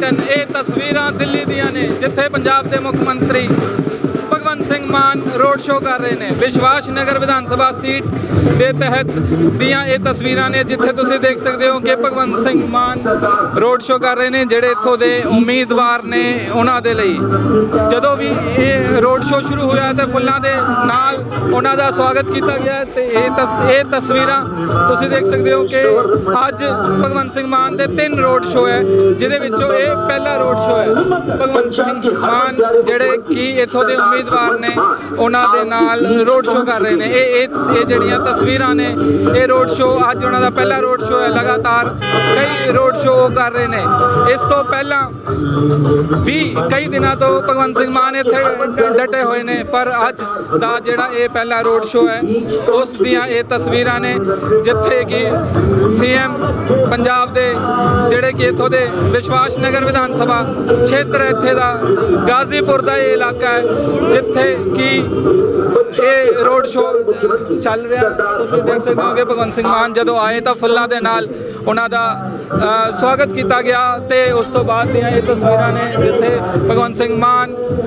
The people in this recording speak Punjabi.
ਬ੍ਰਿਟਨ ਇਹ ਤਸਵੀਰਾਂ ਦਿੱਲੀ ਦੀਆਂ ਨੇ ਜਿੱਥੇ ਪੰਜਾਬ ਦੇ ਮੁੱਖ ਮੰਤਰੀ ਭਗਵੰਤ ਸਿੰਘ ਮਾਨ ਰੋਡ ਸ਼ੋਅ ਕਰ ਰਹੇ ਨੇ। ਵਿਸ਼ਵਾਸ ਨਗਰ ਵਿਧਾਨ ਸਭਾ ਸੀਟ ਦੇ ਤਹਿਤ ਦੀਆਂ ਇਹ ਤਸਵੀਰਾਂ ਨੇ, ਜਿੱਥੇ ਤੁਸੀਂ ਦੇਖ ਸਕਦੇ ਹੋ ਕਿ ਭਗਵੰਤ ਸਿੰਘ ਮਾਨ ਰੋਡ ਸ਼ੋਅ ਕਰ ਰਹੇ ਨੇ, ਜਿਹੜੇ ਇੱਥੋਂ ਦੇ ਉਮੀਦਵਾਰ ਨੇ ਉਹਨਾਂ ਦੇ ਲਈ। ਜਦੋਂ ਵੀ ਇਹ ਰੋਡ ਸ਼ੋਅ ਸ਼ੁਰੂ ਹੋਇਆ ਤੇ ਫੁੱਲਾਂ ਦੇ ਨਾਲ ਉਹਨਾਂ ਦਾ ਸਵਾਗਤ ਕੀਤਾ ਗਿਆ ਤੇ ਇਹ ਤਸ- ਇਹ ਤਸਵੀਰਾਂ ਤੁਸੀਂ ਦੇਖ ਸਕਦੇ ਹੋ ਕਿ ਅੱਜ ਭਗਵੰਤ ਸਿੰਘ ਮਾਨ ਦੇ ਤਿੰਨ ਰੋਡ ਸ਼ੋਅ ਹੈ, ਜਿਹਦੇ ਵਿੱਚੋਂ ਇਹ ਪਹਿਲਾ ਰੋਡ ਸਿੰਘ ਮਾਨ ਜਿਹੜੇ ਕਿ ਇੱਥੋਂ ਦੇ ਉਮੀਦਵਾਰ ਨੇ ਉਹਨਾਂ ਦੇ ਨਾਲ ਰੋਡ ਸ਼ੋਅ ਕਰ ਰਹੇ ਨੇ। ਇਹ ਇਹ ਇਹ ਜਿਹੜੀਆਂ ਤਸਵੀਰਾਂ ਨੇ ਇਹ ਰੋਡ ਸ਼ੋਅ ਅੱਜ ਉਹਨਾਂ ਦਾ ਪਹਿਲਾ ਰੋਡ ਸ਼ੋਅ ਹੈ। ਲਗਾਤਾਰ ਕਈ ਰੋਡ ਸ਼ੋਅ ਕਰ ਰਹੇ ਨੇ। ਇਸ ਤੋਂ ਪਹਿਲਾਂ ਵੀ ਕਈ ਦਿਨਾਂ ਤੋਂ ਭਗਵੰਤ ਸਿੰਘ ਮਾਨ ਇੱਥੇ ਡਟੇ ਹੋਏ ਨੇ ਪਰ ਅੱਜ ਦਾ ਜਿਹੜਾ ਇਹ ਪਹਿਲਾ ਰੋਡ ਸ਼ੋਅ ਹੈ ਉਸ ਦੀਆਂ ਇਹ ਤਸਵੀਰਾਂ ਨੇ ਜਿੱਥੇ ਕਿ ਸੀਐਮ ਪੰਜਾਬ ਦੇ ਜਿਹੜੇ ਕਿ ਇੱਥੋਂ ਦੇ ਵਿਸ਼ਵਾਸ ਨਗਰ ਵਿਧਾਨ ਸਭਾ ਖੇਤਰ ਇੱਥੇ ਦਾ, ਗਾਜ਼ੀਪੁਰ ਦਾ ਇਹ ਇਲਾਕਾ ਹੈ, ਜਿੱਥੇ ਕਿ ਇਹ ਰੋਡ ਸ਼ੋਅ ਚੱਲ ਰਿਹਾ। ਤੁਸੀਂ ਦੇਖ ਸਕਦੇ ਹੋ ਕਿ ਭਗਵੰਤ ਸਿੰਘ ਮਾਨ ਜਦੋਂ ਆਏ ਤਾਂ ਫੁੱਲਾਂ ਦੇ ਨਾਲ ਉਹਨਾਂ ਦਾ ਸਵਾਗਤ ਕੀਤਾ ਗਿਆ ਤੇ ਉਸ ਤੋਂ ਬਾਅਦ ਦੀਆਂ ਇਹ ਤਸਵੀਰਾਂ ਨੇ ਜਿੱਥੇ ਭਗਵੰਤ ਸਿੰਘ ਮਾਨ